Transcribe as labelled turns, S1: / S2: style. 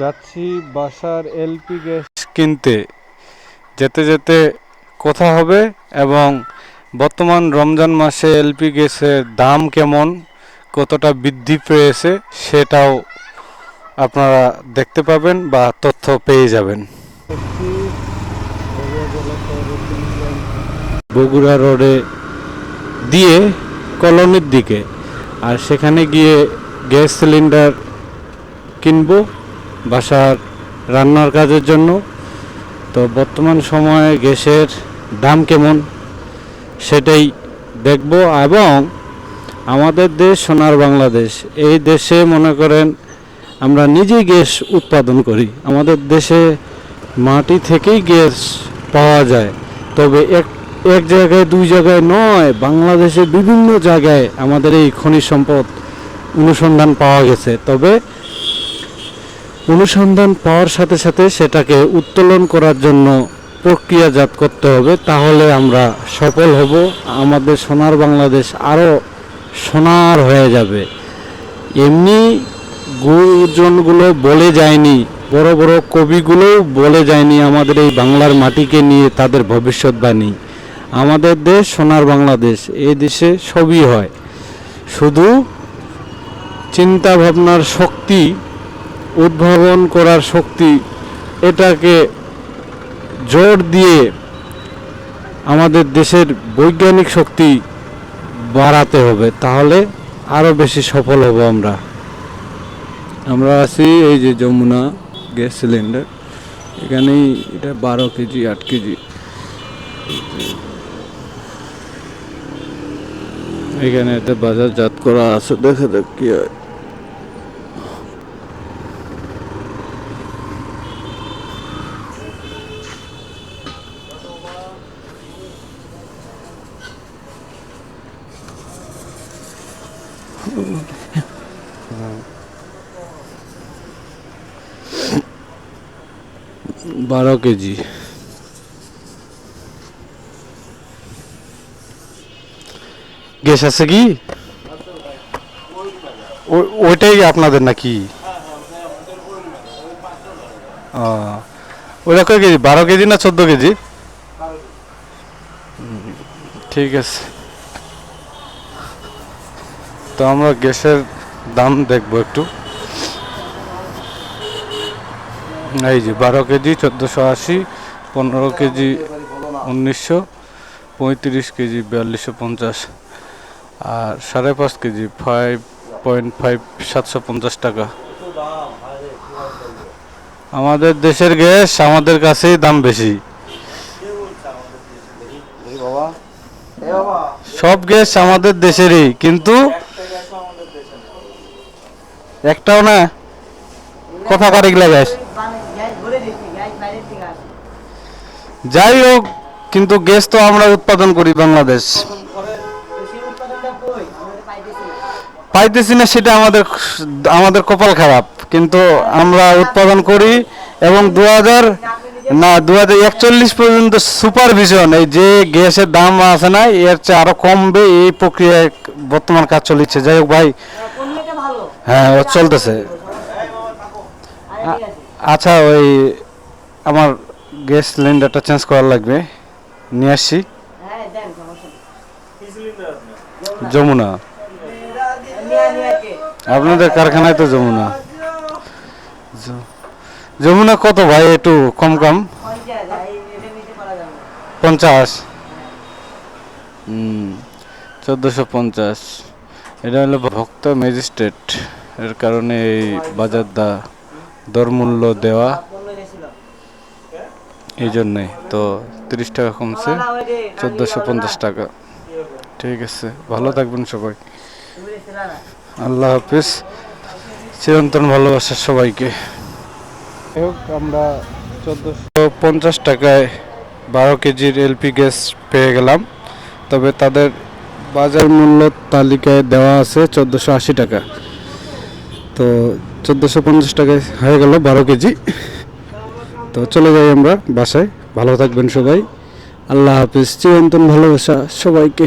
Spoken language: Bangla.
S1: যাচ্ছি বাসার এলপি গ্যাস কিনতে। যেতে যেতে কোথা হবে এবং বর্তমান রমজান মাসে এলপি গ্যাসের দাম কেমন, কতটা বৃদ্ধি পেয়েছে সেটাও আপনারা দেখতে পাবেন বা তথ্য পেয়ে যাবেন। বগুড়া রোডে দিয়ে কলোনির দিকে আর সেখানে গিয়ে গ্যাস সিলিন্ডার কিনবো। বাসার রান্নার কাজের জন্য। তো বর্তমান সময়ে গ্যাসের দাম কেমন সেটাই দেখব এবং আমাদের দেশ সোনার বাংলাদেশ, এই দেশে মনে করেন আমরা নিজেই গ্যাস উৎপাদন করি। আমাদের দেশে মাটি থেকেই গ্যাস পাওয়া যায়। তবে এক এক জায়গায়, দুই জায়গায় নয়, বাংলাদেশে বিভিন্ন জায়গায় আমাদের এই খনিজ সম্পদ অনুসন্ধান পাওয়া গেছে। তবে অনুসন্ধান পাওয়ার সাথে সাথে সেটাকে উত্তোলন করার জন্য প্রক্রিয়াজাত করতে হবে। তাহলে আমরা সফল হব। আমাদের সোনার বাংলাদেশ আরও সোনার হয়ে যাবে। এমনি গুরুজনগুলো বলে যায়নি, বড় বড় কবিগুলোও বলে যায়নি আমাদের এই বাংলার মাটিকে নিয়ে তাদের ভবিষ্যৎবাণী। আমাদের দেশ সোনার বাংলাদেশ এই দেশে সবই হয়। শুধু চিন্তা ভাবনার শক্তি উদ্ভাবন করার শক্তি এটাকে জোর দিয়ে আমাদের দেশের বৈজ্ঞানিক শক্তি বাড়াতে হবে, তাহলে আরও বেশি সফল হব আমরা। আমরা আছি এই যে যমুনা গ্যাস সিলিন্ডার, এখানেই এটা বারো কেজি, আট কেজি। এখানে এটা বাজারজাত করা আছে, দেখা যাক কি হয়। বারো কেজি। গ্যাস আছে কি? ওইটাই আপনাদের নাকি? ওইটা কয় কেজি? বারো কেজি না চোদ্দ কেজি? ঠিক আছে। তো আমরা গ্যাসের দাম দেখব একটু। এই যে বারো কেজি, চোদ্দোশো আশি, পনেরো কেজি উনিশশো, পঁয়ত্রিশ কেজি বিয়াল্লিশশো পঞ্চাশ, আর সাড়ে পাঁচ কেজি ফাইভ পয়েন্ট ফাইভ সাতশো পঞ্চাশ টাকা। আমাদের দেশের গ্যাস আমাদের কাছেই দাম বেশি। সব গ্যাস আমাদের দেশেরই, কিন্তু একটাও না? কথা কারেগুলা গ্যাস যাই হোক, কিন্তু গ্যাস তো আমরা উৎপাদন করি বাংলাদেশ। পাইতেছি না সেটা আমাদের আমাদের কপাল খারাপ, কিন্তু আমরা উৎপাদন করি এবং দু হাজার না দু হাজার একচল্লিশ পর্যন্ত সুপারভিশন, এই যে গ্যাসের দাম আছে না, এর চেয়ে আরও কমবে এই প্রক্রিয়ায় বর্তমান কাজ চলছে। যাই হোক ভাই হ্যাঁ ও চলতেছে। আচ্ছা ওই আমার গ্যাস সিলিন্ডারটা চেঞ্জ করা লাগবে। নিয়ে আসছি। যমুনা। আপনাদের কারখানায় তো যমুনা। যমুনা কত ভাই? একটু কম কম। পঞ্চাশ। চোদ্দোশো পঞ্চাশ। এটা হলো ভক্ত ম্যাজিস্ট্রেট। এর কারণে এই বাজার দা দরমূল্য দেওয়া এই জন্যে তো তিরিশ টাকা কমছে, চোদ্দোশো পঞ্চাশ টাকা। ঠিক আছে, ভালো থাকবেন সবাই। আল্লাহ হাফিজ। চিরন্তন ভালোবাসার সবাইকে। হোক, আমরা চোদ্দোশো পঞ্চাশ টাকায় বারো কেজির এলপি গ্যাস পেয়ে গেলাম। তবে তাদের বাজার মূল্য তালিকায় দেওয়া আছে চোদ্দোশো আশি টাকা। তো চোদ্দোশো পঞ্চাশ টাকায় হয়ে গেল বারো কেজি। তো চলে যাই আমরা বাসায়। ভালো থাকবেন সবাই। আল্লাহ হাফিজ। চিরন্তন ভালোবাসা সবাইকে।